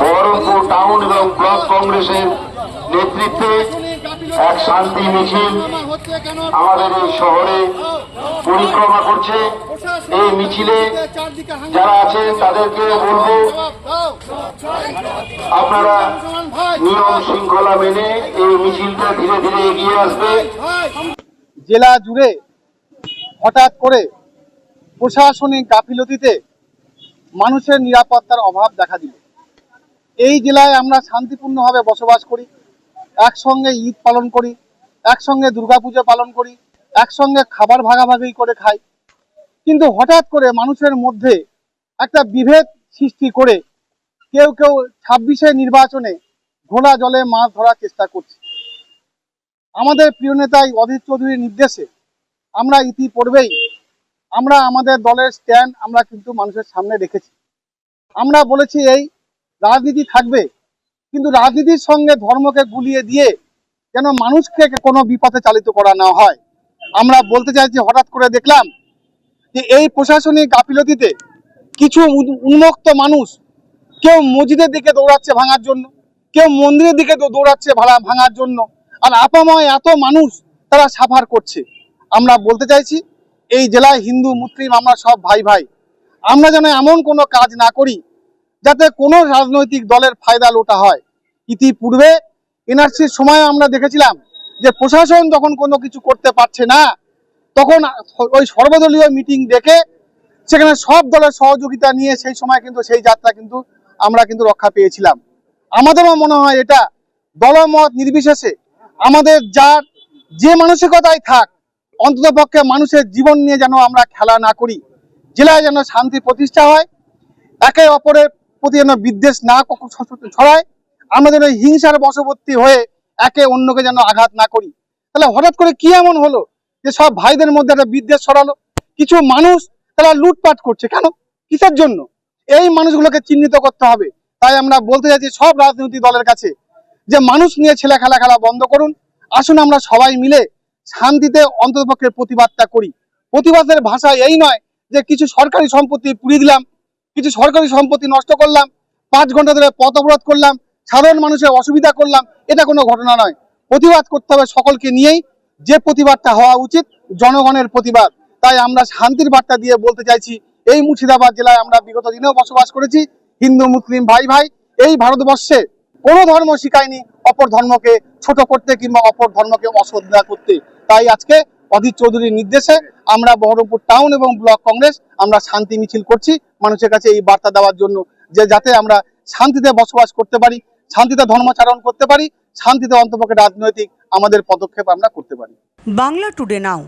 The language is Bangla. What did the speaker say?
বহরমপুর টাউন এবং ব্লক কংগ্রেসের নেতৃত্বে এক শান্তি মিছিল আমাদের এই শহরে পরিক্রমা করছে। এই মিছিলে যারা আছেন তাদেরকে বলব, আপনারা নিয়ম শৃঙ্খলা মেনে এই মিছিলটা ধীরে ধীরে এগিয়ে আসবে। জেলা জুড়ে হঠাৎ করে প্রশাসনিক গাফিলতিতে মানুষের নিরাপত্তার অভাব দেখা দিল। এই জেলায় আমরা শান্তিপূর্ণভাবে বসবাস করি, একসঙ্গে ঈদ পালন করি, একসঙ্গে দুর্গাপুজো পালন করি, একসঙ্গে খাবার ভাগাভাগি করে খাই। কিন্তু হঠাৎ করে মানুষের মধ্যে একটা বিভেদ সৃষ্টি করে কেউ কেউ ছাব্বিশে নির্বাচনে ঘোলা জলে মাছ ধরার চেষ্টা করছে। আমাদের প্রিয় নেতাই অধীর চৌধুরীর নির্দেশে আমরা ইতিপূর্বেই আমরা আমাদের দলের স্ট্যান্ড আমরা কিন্তু মানুষের সামনে রেখেছি। আমরা বলেছি এই রাজনীতি থাকবে, কিন্তু রাজনীতির সঙ্গে ধর্মকে গুলিয়ে দিয়ে যেন মানুষকে কোনো বিপথে চালিত করা না হয়। আমরা বলতে চাইছি, হঠাৎ করে দেখলাম যে এই প্রশাসনিক গাফিলতিতে কিছু উন্মুক্ত মানুষ কেউ মসজিদের দিকে দৌড়াচ্ছে ভাঙার জন্য, কেউ মন্দিরের দিকে দৌড়াচ্ছে ভাড়া ভাঙার জন্য, আর আপাময় এত মানুষ তারা সাফার করছে। আমরা বলতে চাইছি, এই জেলায় হিন্দু, মুসলিম, আমরা সব ভাই ভাই আমরা যেন এমন কোনো কাজ না করি যাতে কোনো রাজনৈতিক দলের ফায়দা লোটা হয়। ইতিপূর্বে এনআরসির সময় আমরা দেখেছিলাম যে প্রশাসন যখন কোনো কিছু করতে পারছে না, তখন ওই সর্বদলীয় মিটিং ডেকে সেখানে সব দলের সহযোগিতা নিয়ে সেই সময় কিন্তু সেই যাত্রা কিন্তু আমরা কিন্তু রক্ষা পেয়েছিলাম। আমাদেরও মনে হয় এটা দলমত নির্বিশেষে আমাদের যার যে মানসিকতাই থাক, অন্তত পক্ষে মানুষের জীবন নিয়ে যেন আমরা খেলা না করি। জেলায় যেন শান্তি প্রতিষ্ঠা হয়, একে অপরের প্রতি যেন বিদ্বেষ না ছড়ায়, আমরা যেন হিংসার বশবর্তী হয়ে একে অন্যকে যেন আঘাত না করি। তাহলে হঠাৎ করে কি এমন হলো যে সব ভাইদের মধ্যে একটা বিদ্বেষ ছড়ালো? কিছু মানুষ তারা লুটপাট করছে। কেন? কিসের জন্য? এই মানুষগুলোকে চিহ্নিত করতে হবে। তাই আমরা বলতে চাইছি সব রাজনৈতিক দলের কাছে যে মানুষ নিয়ে ছেলে খেলা খেলা বন্ধ করুন। আসুন আমরা সবাই মিলে শান্তিতে অন্ততপক্ষে প্রতিবাদটা করি। প্রতিবাদের ভাষা এই নয় যে কিছু সরকারি সম্পত্তি পুড়িয়ে দিলাম কিছু সরকারি সম্পত্তি নষ্ট করলাম, পাঁচ ঘণ্টা ধরে পথ অবরোধ করলাম, সাধারণ মানুষের অসুবিধা করলাম, এটা কোনো ঘটনা নয়। প্রতিবাদ করতে হবে সকলকে নিয়েই, যে প্রতিবাদটা হওয়া উচিত, জনগণের প্রতিবাদ। তাই আমরা শান্তির বার্তা দিয়ে বলতে চাইছি, এই মুর্শিদাবাদ জেলায় আমরা বিগত দিনেও বসবাস করেছি, হিন্দু, মুসলিম, ভাই ভাই, এই ভারতবর্ষে কোনো ধর্ম শিখায়নি অপর ধর্মকে ছোট করতে কিংবা অপর ধর্মকে অশ্রদ্ধা করতে। তাই আজকে অধীর চৌধুরীর নির্দেশে আমরা বহরমপুর টাউন এবং ব্লক কংগ্রেস আমরা শান্তি মিছিল করছি। মানুষের কাছে এই বার্তা দেওয়ার জন্য যে যাতে আমরা শান্তিতে বসবাস করতে পারি, শান্তিতে ধর্মাচারণ করতে পারি, শান্তিতে অন্তপক্ষে রাজনৈতিক আমাদের পদক্ষেপ আমরা করতে পারি। Bangla today now.